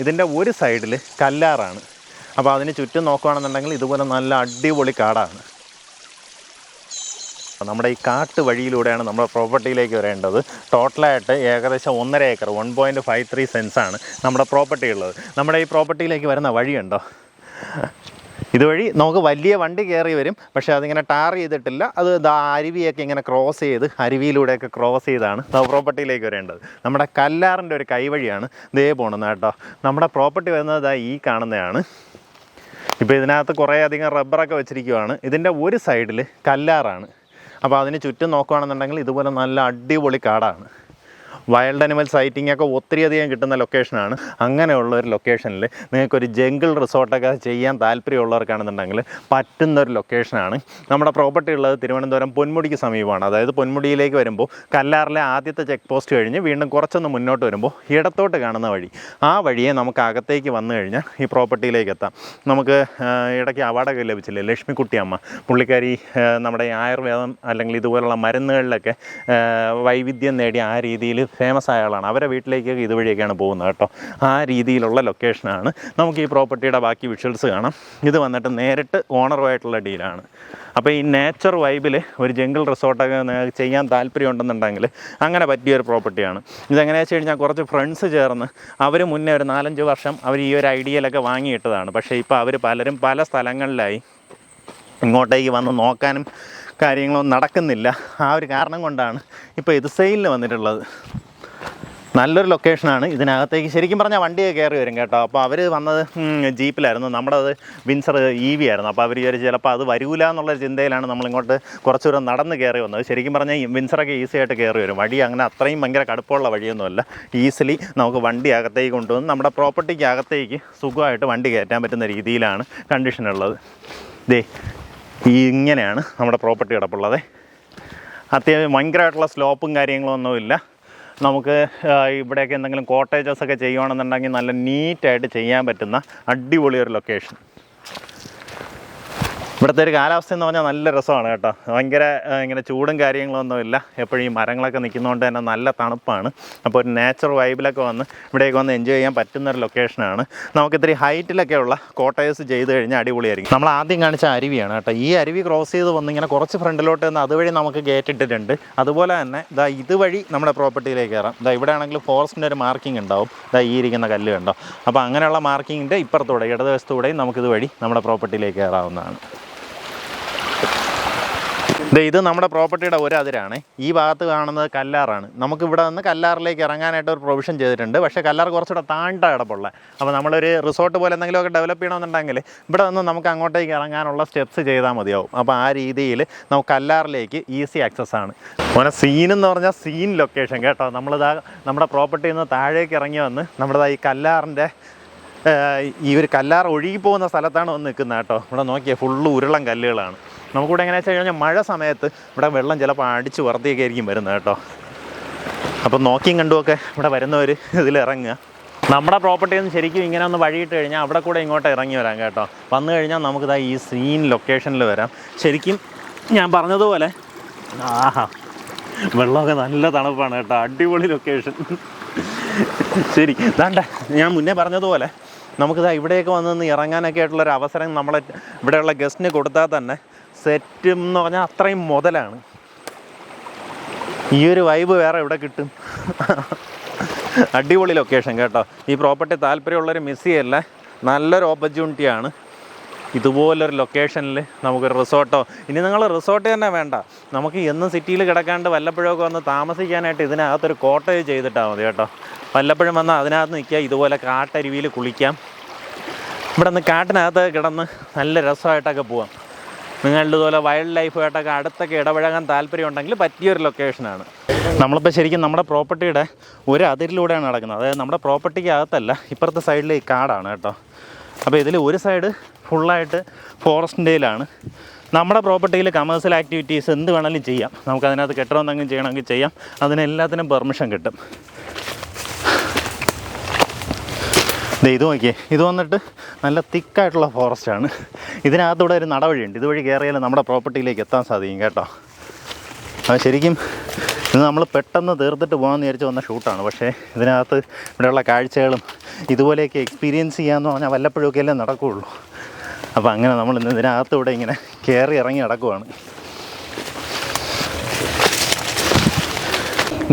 ഇതിന്റെ ഒരു സൈഡിൽ കല്ലാറാണ്. അപ്പോൾ അതിന് ചുറ്റും നോക്കുകയാണെന്നുണ്ടെങ്കിൽ ഇതുപോലെ നല്ല അടിപൊളി കാടാണ്. നമ്മുടെ ഈ കാട്ട് വഴിയിലൂടെയാണ് നമ്മുടെ പ്രോപ്പർട്ടിയിലേക്ക് വരേണ്ടത്. ടോട്ടലായിട്ട് ഏകദേശം ഒന്നര acre one point five three സെൻസാണ് നമ്മുടെ പ്രോപ്പർട്ടി ഉള്ളത് നമ്മുടെ ഈ പ്രോപ്പർട്ടിയിലേക്ക് വരുന്ന വഴിയുണ്ടോ? ഇതുവഴി നമുക്ക് വലിയ വണ്ടി കയറി വരും. പക്ഷെ അതിങ്ങനെ ടാർ ചെയ്തിട്ടില്ല. അത് അരുവിയൊക്കെ ഇങ്ങനെ ക്രോസ് ചെയ്ത് അരുവിയിലൂടെയൊക്കെ ക്രോസ് ചെയ്താണ് പ്രോപ്പർട്ടിയിലേക്ക് വരേണ്ടത്. നമ്മുടെ കല്ലാറിന്റെ ഒരു കൈവഴിയാണ് ദേ പോണെന്ന് കേട്ടോ. നമ്മുടെ പ്രോപ്പർട്ടി വരുന്നത് ഈ കാണുന്നതാണ്. ഇപ്പോൾ ഇതിനകത്ത് കുറേ അധികം റബ്ബറൊക്കെ വെച്ചിരിക്കുവാണ്. ഇതിന്റെ ഒരു സൈഡിൽ കല്ലാറാണ്. അപ്പോൾ അതിന് ചുറ്റും നോക്കുകയാണെന്നുണ്ടെങ്കിൽ ഇതുപോലെ നല്ല അടിപൊളി കാടാണ്. വൈൽഡ് അനിമൽ സൈറ്റിംഗ് ഒക്കെ ഒത്തിരി അധികം കിട്ടുന്ന ലൊക്കേഷനാണ് അങ്ങനെയുള്ള ഒരു ലൊക്കേഷനിൽ നിങ്ങൾക്കൊരു ജംഗിൾ റിസോർട്ടൊക്കെ ചെയ്യാൻ താല്പര്യമുള്ളവർക്കാണെന്നുണ്ടെങ്കിൽ പറ്റുന്ന ഒരു ലൊക്കേഷനാണ് നമ്മുടെ പ്രോപ്പർട്ടി ഉള്ളത് തിരുവനന്തപുരം പൊന്മുടിക്ക് സമീപമാണ്. അതായത് പൊന്മുടിയിലേക്ക് വരുമ്പോൾ കല്ലാറിലെ ആദ്യത്തെ ചെക്ക് പോസ്റ്റ് കഴിഞ്ഞ് വീണ്ടും കുറച്ചൊന്ന് മുന്നോട്ട് വരുമ്പോൾ ഇടത്തോട്ട് കാണുന്ന വഴി. ആ വഴിയെ നമുക്ക് അകത്തേക്ക് വന്നു കഴിഞ്ഞാൽ ഈ പ്രോപ്പർട്ടിയിലേക്ക് എത്താം. നമുക്ക് ഇടയ്ക്ക് അവാർഡൊക്കെ ലഭിച്ചില്ലേ? ലക്ഷ്മിക്കുട്ടി അമ്മ. പുള്ളിക്കാരി നമ്മുടെ ആയുർവേദം അല്ലെങ്കിൽ ഇതുപോലുള്ള മരുന്നുകളിലൊക്കെ വൈവിധ്യം നേടി ആ രീതിയിൽ ഫേമസ് ആയ ആളാണ്. അവരെ വീട്ടിലേക്ക് ഇതുവഴിയൊക്കെയാണ് പോകുന്നത് കേട്ടോ. ആ രീതിയിലുള്ള ലൊക്കേഷനാണ്. നമുക്ക് ഈ പ്രോപ്പർട്ടിയുടെ ബാക്കി വിഷ്വൽസ് കാണാം. ഇത് വന്നിട്ട് നേരിട്ട് ഓണറുമായിട്ടുള്ള ഡീലാണ്. അപ്പോൾ ഈ നേച്ചർ വൈബിൽ ഒരു ജംഗിൾ റിസോർട്ടൊക്കെ ചെയ്യാൻ താല്പര്യമുണ്ടെന്നുണ്ടെങ്കിൽ അങ്ങനെ പറ്റിയൊരു പ്രോപ്പർട്ടിയാണ് ഇതെങ്ങനെയാണെന്ന് വെച്ച് കഴിഞ്ഞാൽ കുറച്ച് ഫ്രണ്ട്സ് ചേർന്ന് അവർ മുന്നേ ഒരു നാലഞ്ച് വർഷം അവർ ഈ ഒരു ഐഡിയയിലൊക്കെ വാങ്ങിയിട്ടതാണ്. പക്ഷേ ഇപ്പോൾ അവർ പലരും പല സ്ഥലങ്ങളിലായി ഇങ്ങോട്ടേക്ക് വന്ന് നോക്കാനും കാര്യങ്ങളൊന്നും നടക്കുന്നില്ല. ആ ഒരു കാരണം കൊണ്ടാണ് ഇപ്പോൾ ഇത് സെയിലിന് വന്നിട്ടുള്ളത്. നല്ലൊരു ലൊക്കേഷനാണ് ഇതിനകത്തേക്ക് ശരിക്കും പറഞ്ഞാൽ വണ്ടിയൊക്കെ കയറി വരും കേട്ടോ. അപ്പോൾ അവർ വന്നത് ജീപ്പിലായിരുന്നു. നമ്മുടെ അത് വിൻസർ ഇ വി ആയിരുന്നു. അപ്പോൾ അവർ വിചാരിച്ച് ചിലപ്പോൾ അത് വരൂല എന്നുള്ള ചിന്തയിലാണ് നമ്മളിങ്ങോട്ട് കുറച്ച് ദൂരം നടന്ന് കയറി വന്നത്. ശരിക്കും പറഞ്ഞാൽ വിൻസറൊക്കെ ഈസി ആയിട്ട് കയറി വരും. വഴി അങ്ങനെ അത്രയും ഭയങ്കര കടുപ്പമുള്ള വഴിയൊന്നുമല്ല. ഈസിലി നമുക്ക് വണ്ടി അകത്തേക്ക് കൊണ്ടുവന്ന് നമ്മുടെ പ്രോപ്പർട്ടിക്ക് അകത്തേക്ക് സുഖമായിട്ട് വണ്ടി കയറ്റാൻ പറ്റുന്ന രീതിയിലാണ് കണ്ടീഷൻ ഉള്ളത്. ദേ ഇങ്ങനെയാണ് നമ്മുടെ പ്രോപ്പർട്ടി കിടപ്പുള്ളത്. അത്യാവശ്യം ഭയങ്കരമായിട്ടുള്ള സ്ലോപ്പും കാര്യങ്ങളൊന്നുമില്ല നമുക്ക് ഇവിടെയൊക്കെ എന്തെങ്കിലും കോട്ടേജസ് ഒക്കെ ചെയ്യുകയാണെന്നുണ്ടെങ്കിൽ നല്ല നീറ്റായിട്ട് ചെയ്യാൻ പറ്റുന്ന അടിപൊളിയൊരു ലൊക്കേഷൻ ഇവിടുത്തെ ഒരു കാലാവസ്ഥ എന്ന് പറഞ്ഞാൽ നല്ല രസമാണ് കേട്ടോ. ഭയങ്കര ഇങ്ങനെ ചൂടും കാര്യങ്ങളൊന്നും ഇല്ല. എപ്പോഴും ഈ മരങ്ങളൊക്കെ നിൽക്കുന്നതുകൊണ്ട് തന്നെ നല്ല തണുപ്പാണ്. അപ്പോൾ ഒരു നേച്ചർ വൈബിലൊക്കെ വന്ന് ഇവിടേക്ക് വന്ന് എൻജോയ് ചെയ്യാൻ പറ്റുന്ന ഒരു ലൊക്കേഷനാണ് നമുക്ക് ഇത്തിരി ഹൈറ്റിലൊക്കെ ഉള്ള കോട്ടേഴ്സ് ചെയ്ത് കഴിഞ്ഞാൽ അടിപൊളിയായിരിക്കും. നമ്മൾ ആദ്യം കാണിച്ച അരുവിയാണ് കേട്ടോ. ഈ അരുവി ക്രോസ് ചെയ്ത് വന്ന് ഇങ്ങനെ കുറച്ച് ഫ്രണ്ടിലോട്ട് നിന്ന് അതുവഴി നമുക്ക് ഗേറ്റ് ഇട്ടിട്ടുണ്ട്. അതുപോലെ തന്നെ ഇതാ ഇതുവഴി നമ്മുടെ പ്രോപ്പർട്ടിയിലേക്ക് കയറാം. ഇതാ ഇവിടെ ആണെങ്കിൽ ഫോറസ്റ്റിന്റെ ഒരു മാർക്കിംഗ് ഉണ്ടാവും. ഇതാ ഈ ഇരിക്കുന്ന കല്ല് കണ്ടോ? അപ്പോൾ അങ്ങനെയുള്ള മാർക്കിങ്ങിന്റെ ഇപ്പുറത്തൂടെ ഇടതുവശത്തൂടെയും നമുക്ക് ഇതുവഴി നമ്മുടെ പ്രോപ്പർട്ടിയിലേക്ക് കയറാവുന്നതാണ്. ഇത് നമ്മുടെ പ്രോപ്പർട്ടിയുടെ ഒരു ഈ ഭാഗത്ത് കാണുന്നത് കല്ലാറാണ്. നമുക്ക് ഇവിടെ നിന്ന് കല്ലാറിലേക്ക് ഇറങ്ങാനായിട്ട് ഒരു പ്രൊവിഷൻ ചെയ്തിട്ടുണ്ട്. പക്ഷേ കല്ലാർ കുറച്ചുകൂടെ താണ്ട കിടപ്പുള്ള. അപ്പോൾ നമ്മളൊരു റിസോർട്ട് പോലെ എന്തെങ്കിലുമൊക്കെ ഡെവലപ്പ് ചെയ്യണമെന്നുണ്ടെങ്കിൽ ഇവിടെ നിന്ന് നമുക്ക് അങ്ങോട്ടേക്ക് ഇറങ്ങാനുള്ള സ്റ്റെപ്സ് ചെയ്താൽ മതിയാവും. അപ്പോൾ ആ രീതിയിൽ നമുക്ക് കല്ലാറിലേക്ക് ഈസി ആക്സസ് ആണ്. മോനെ സീൻ എന്ന് പറഞ്ഞാൽ സീൻ ലൊക്കേഷൻ കേട്ടോ. നമ്മളിതാ നമ്മുടെ പ്രോപ്പർട്ടിയിൽ നിന്ന് താഴേക്ക് ഇറങ്ങി വന്ന് നമ്മുടെ ഈ കല്ലാറിന്റെ ഈ ഒരു കല്ലാർ ഒഴുകിപ്പോകുന്ന സ്ഥലത്താണ് വന്ന് നിൽക്കുന്നത് കേട്ടോ. ഇവിടെ നോക്കിയാൽ ഫുള്ള് ഉരുളം കല്ലുകളാണ്. നമുക്കിവിടെ എങ്ങനെയാ വെച്ച് കഴിഞ്ഞാൽ മഴ സമയത്ത് ഇവിടെ വെള്ളം ചിലപ്പോൾ അടിച്ച് വറുതിയൊക്കെ ആയിരിക്കും വരുന്നത് കേട്ടോ. അപ്പം നോക്കിയും കണ്ടുമൊക്കെ ഇവിടെ വരുന്നവർ ഇതിൽ ഇറങ്ങുക. നമ്മുടെ പ്രോപ്പർട്ടിയിൽ നിന്ന് ശരിക്കും ഇങ്ങനെ ഒന്ന് വഴിയിട്ട് കഴിഞ്ഞാൽ അവിടെ കൂടെ ഇങ്ങോട്ട് ഇറങ്ങി വരാം കേട്ടോ. വന്നു കഴിഞ്ഞാൽ നമുക്കിതാ ഈ സീൻ ലൊക്കേഷനിൽ വരാം. ശരിക്കും ഞാൻ പറഞ്ഞതുപോലെ ആഹാ വെള്ളമൊക്കെ നല്ല തണുപ്പാണ് കേട്ടോ. അടിപൊളി ലൊക്കേഷൻ ശരി ദാണ്ട ഞാൻ മുന്നേ പറഞ്ഞതുപോലെ നമുക്കിതാ ഇവിടെയൊക്കെ വന്ന് ഇറങ്ങാനൊക്കെ ആയിട്ടുള്ളൊരു അവസരം നമ്മളെ ഇവിടെയുള്ള ഗസ്റ്റിന് കൊടുത്താൽ തന്നെ സെറ്റ് എന്ന് പറഞ്ഞാൽ അത്രയും മുതലാണ്. ഈ ഒരു വൈബ് വേറെ എവിടെ കിട്ടും? അടിപൊളി ലൊക്കേഷൻ കേട്ടോ. ഈ പ്രോപ്പർട്ടി താല്പര്യമുള്ളൊരു മിസ് ചെയ്യല്ല? നല്ലൊരു ഓപ്പർച്യൂണിറ്റിയാണ് ഇതുപോലൊരു ലൊക്കേഷനിൽ നമുക്കൊരു റിസോർട്ടോ ഇനി നിങ്ങൾ റിസോർട്ട് തന്നെ വേണ്ട. നമുക്ക് എന്നും സിറ്റിയിൽ കിടക്കാണ്ട് വല്ലപ്പോഴൊക്കെ വന്ന് താമസിക്കാനായിട്ട് ഇതിനകത്തൊരു കോട്ടേജ് ചെയ്തിട്ടാൽ മതി കേട്ടോ. വല്ലപ്പോഴും വന്നാൽ അതിനകത്ത് നിൽക്കുക ഇതുപോലെ കാട്ടരുവിയിൽ കുളിക്കാം. ഇവിടെ നിന്ന് കാട്ടിനകത്ത് കിടന്ന് നല്ല രസമായിട്ടൊക്കെ പോവാം. നിങ്ങളുടെ പോലെ വൈൽഡ് ലൈഫുമായിട്ടൊക്കെ അടുത്തൊക്കെ ഇടപഴകാൻ താല്പര്യമുണ്ടെങ്കിൽ പറ്റിയൊരു ലൊക്കേഷനാണ്. നമ്മളിപ്പോൾ ശരിക്കും നമ്മുടെ പ്രോപ്പർട്ടിയുടെ ഒരു അതിരിലൂടെയാണ് നടക്കുന്നത്. അതായത് നമ്മുടെ പ്രോപ്പർട്ടിക്ക് അകത്തല്ല ഇപ്പുറത്തെ സൈഡിൽ ഈ കാടാണ് കേട്ടോ. അപ്പോൾ ഇതിൽ ഒരു സൈഡ് ഫുള്ളായിട്ട് ഫോറസ്റ്റിന്റെയിലാണ് നമ്മുടെ പ്രോപ്പർട്ടിയിൽ കമേഴ്സ്യൽ ആക്ടിവിറ്റീസ് എന്ത് വേണമെങ്കിലും ചെയ്യാം. നമുക്ക് അതിനകത്ത് കെട്ടിടം എന്തെങ്കിലും ചെയ്യണമെങ്കിൽ ചെയ്യാം. അതിനെല്ലാത്തിനും പെർമിഷൻ കിട്ടും. ഇത് നോക്കിയേ. ഇത് വന്നിട്ട് നല്ല തിക്കായിട്ടുള്ള ഫോറസ്റ്റാണ് ഇതിനകത്തൂടെ ഒരു നടവഴിയുണ്ട്. ഇതുവഴി കയറിയാലും നമ്മുടെ പ്രോപ്പർട്ടിയിലേക്ക് എത്താൻ സാധിക്കും കേട്ടോ. അത് ശരിക്കും ഇത് നമ്മൾ പെട്ടെന്ന് തീർത്തിട്ട് പോകാമെന്ന് വിചാരിച്ച് വന്ന ഷൂട്ടാണ്. പക്ഷേ ഇതിനകത്ത് ഇവിടെയുള്ള കാഴ്ചകളും ഇതുപോലെയൊക്കെ എക്സ്പീരിയൻസ് ചെയ്യാമെന്ന് പറഞ്ഞാൽ വല്ലപ്പോഴൊക്കെ അല്ലേ നടക്കുകയുള്ളൂ. അപ്പോൾ അങ്ങനെ നമ്മൾ ഇന്ന് ഇതിനകത്തൂടെ ഇങ്ങനെ കയറി ഇറങ്ങി നടക്കുവാണ്.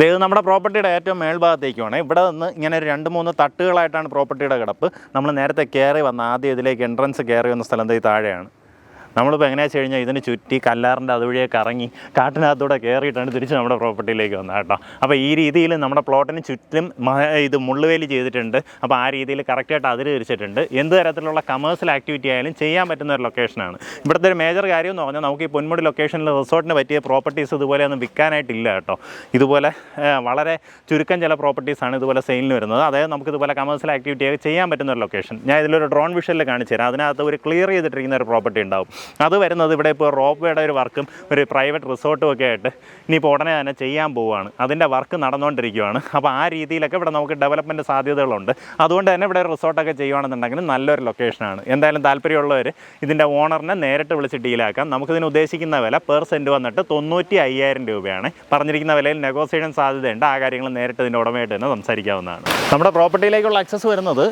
ഇത് നമ്മുടെ പ്രോപ്പർട്ടിയുടെ ഏറ്റവും മേൽഭാഗത്തേക്കുമാണ്. ഇവിടെ നിന്ന് ഇങ്ങനെ ഒരു രണ്ട് മൂന്ന് തട്ടുകളായിട്ടാണ് പ്രോപ്പർട്ടിയുടെ കിടപ്പ്. നമ്മൾ നേരത്തെ കയറി വന്ന ആദ്യം ഇതിലേക്ക് എൻട്രൻസ് കയറി വന്ന സ്ഥലം താഴെയാണ്. നമ്മളിപ്പോൾ എങ്ങനെയാ വെച്ച് കഴിഞ്ഞാൽ ഇതിന് ചുറ്റി കല്ലാറിന്റെ അതുവഴിയെ കറങ്ങി കാട്ടിനകത്തൂടെ കയറിയിട്ടാണ് തിരിച്ച് നമ്മുടെ പ്രോപ്പർട്ടിയിലേക്ക് വന്നത് കേട്ടോ. അപ്പോൾ ഈ രീതിയിൽ നമ്മുടെ പ്ലോട്ടിന് ചുറ്റും ഇത് മുള്ളുവേലി ചെയ്തിട്ടുണ്ട്. അപ്പോൾ ആ രീതിയിൽ കറക്റ്റായിട്ട് അതിര് തിരിച്ചിട്ടുണ്ട് എന്ത് തരത്തിലുള്ള കമേഴ്സ്യൽ ആക്ടിവിറ്റി ആയാലും ചെയ്യാൻ പറ്റുന്ന ഒരു ലൊക്കേഷനാണ് ഇവിടുത്തെ ഒരു മേജർ കാര്യം എന്ന് പറഞ്ഞാൽ നമുക്ക് ഈ പൊന്മുടി ലൊക്കേഷനിൽ റിസോർട്ടിന് പറ്റിയ പ്രോപ്പർട്ടീസ് ഇതുപോലെ ഇതുപോലെയൊന്നും വിൽക്കാനായിട്ടില്ല കേട്ടോ. ഇതുപോലെ വളരെ ചുരുക്കം ചില പ്രോപ്പർട്ടീസാണ് ഇതുപോലെ സെയിലിന് വരുന്നത്. അതായത് നമുക്ക് ഇതുപോലെ കമേഴ്സ്യൽ ആക്ടിവിറ്റി ഒക്കെ ചെയ്യാൻ പറ്റുന്ന ഒരു ലൊക്കേഷൻ ഞാൻ ഇതിലൊരു ഡ്രോൺ വിഷനിൽ കാണിച്ചു തരാം. അതിനകത്ത് ഒരു ക്ലിയർ ചെയ്തിട്ടിരിക്കുന്ന ഒരു പ്രോപ്പർട്ടി ഉണ്ടാവും. അത് വരുന്നത് ഇവിടെ ഇപ്പോൾ റോപ്പ് വേയുടെ ഒരു വർക്കും ഒരു പ്രൈവറ്റ് റിസോർട്ടും ഒക്കെ ആയിട്ട് ഇനിയിപ്പോൾ ഉടനെ തന്നെ ചെയ്യാൻ പോവുകയാണ് അതിന്റെ വർക്ക് നടന്നുകൊണ്ടിരിക്കുകയാണ് അപ്പോൾ ആ രീതിയിലൊക്കെ ഇവിടെ നമുക്ക് ഡെവലപ്മെന്റ് സാധ്യതകളുണ്ട്. അതുകൊണ്ട് തന്നെ ഇവിടെ റിസോർട്ടൊക്കെ ചെയ്യുകയാണെന്നുണ്ടെങ്കിൽ നല്ലൊരു ലൊക്കേഷനാണ് എന്തായാലും താല്പര്യമുള്ളവർ ഇതിന്റെ ഓണറിനെ നേരിട്ട് വിളിച്ച് ഡീലാക്കാം നമുക്കിതിന് ഉദ്ദേശിക്കുന്ന വില പെർ സെന്റ് വന്നിട്ട് തൊണ്ണൂറ്റി അയ്യായിരം രൂപയാണ്. പറഞ്ഞിരിക്കുന്ന വിലയിൽ നെഗോസിയേഷൻ സാധ്യതയുണ്ട്. ആ കാര്യങ്ങൾ നേരിട്ട് ഇതിന്റെ ഉടമയായിട്ട് തന്നെ സംസാരിക്കാവുന്നതാണ്. നമ്മുടെ പ്രോപ്പർട്ടിയിലേക്കുള്ള ആക്സസ് വരുന്നത്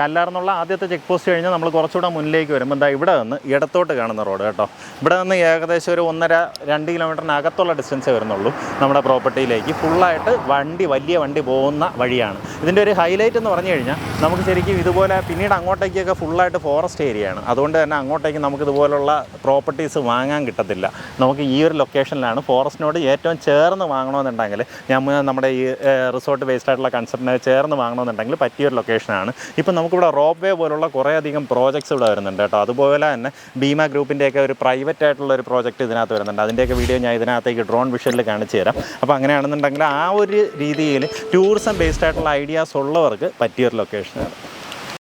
കല്ലാർന്നുള്ള ആദ്യത്തെ ചെക്ക് പോസ്റ്റ് കഴിഞ്ഞാൽ നമ്മൾ കുറച്ചുകൂടെ മുന്നിലേക്ക് വരുമ്പോൾ എന്താ ഇവിടെ നിന്ന് ഇടത്തോട്ട് കാണുന്ന റോഡ് കേട്ടോ. ഇവിടെ നിന്ന് ഏകദേശം ഒരു ഒന്നര രണ്ട് കിലോമീറ്ററിനകത്തുള്ള ഡിസ്റ്റൻസേ വരുന്നുള്ളൂ നമ്മുടെ പ്രോപ്പർട്ടിയിലേക്ക് ഫുള്ളായിട്ട് വണ്ടി വലിയ വണ്ടി പോകുന്ന വഴിയാണ്. ഇതിന്റെ ഒരു ഹൈലൈറ്റ് എന്ന് പറഞ്ഞു കഴിഞ്ഞാൽ നമുക്ക് ശരിക്കും ഇതുപോലെ പിന്നീട് അങ്ങോട്ടേക്കൊക്കെ ഫുള്ളായിട്ട് ഫോറസ്റ്റ് ഏരിയയാണ് അതുകൊണ്ട് തന്നെ അങ്ങോട്ടേക്ക് നമുക്ക് ഇതുപോലുള്ള പ്രോപ്പർട്ടീസ് വാങ്ങാൻ കിട്ടത്തില്ല. നമുക്ക് ഈ ഒരു ലൊക്കേഷനിലാണ് ഫോറസ്റ്റിനോട് ഏറ്റവും ചേർന്ന് വാങ്ങണമെന്നുണ്ടെങ്കിൽ ഞാൻ നമ്മുടെ ഈ റിസോർട്ട് ബേസ്ഡ് ആയിട്ടുള്ള കൺസെപ്റ്റിനെ ചേർന്ന് വാങ്ങണമെന്നുണ്ടെങ്കിൽ പറ്റിയൊരു ലൊക്കേഷനാണ് ഇപ്പം നമുക്കിവിടെ റോപ്പ് വേ പോലുള്ള കുറേയധികം പ്രോജക്ട്സ് ഇവിടെ വരുന്നുണ്ട് കേട്ടോ. അതുപോലെ തന്നെ ഭീമ ഗ്രൂപ്പിന്റെയൊക്കെ ഒരു പ്രൈവറ്റ് ആയിട്ടുള്ള ഒരു പ്രോജക്റ്റ് ഇതിനകത്ത് വരുന്നുണ്ട്. അതിന്റെയൊക്കെ വീഡിയോ ഞാൻ ഇതിനകത്തേക്ക് ഡ്രോൺ വിഷനിൽ കാണിച്ചു തരാം. അപ്പോൾ അങ്ങനെയാണെന്നുണ്ടെങ്കിൽ ആ ഒരു രീതിയിൽ ടൂറിസം ബേസ്ഡ് ആയിട്ടുള്ള ഐഡിയാസ് ഉള്ളവർക്ക് പറ്റിയൊരു ലൊക്കേഷനാണ്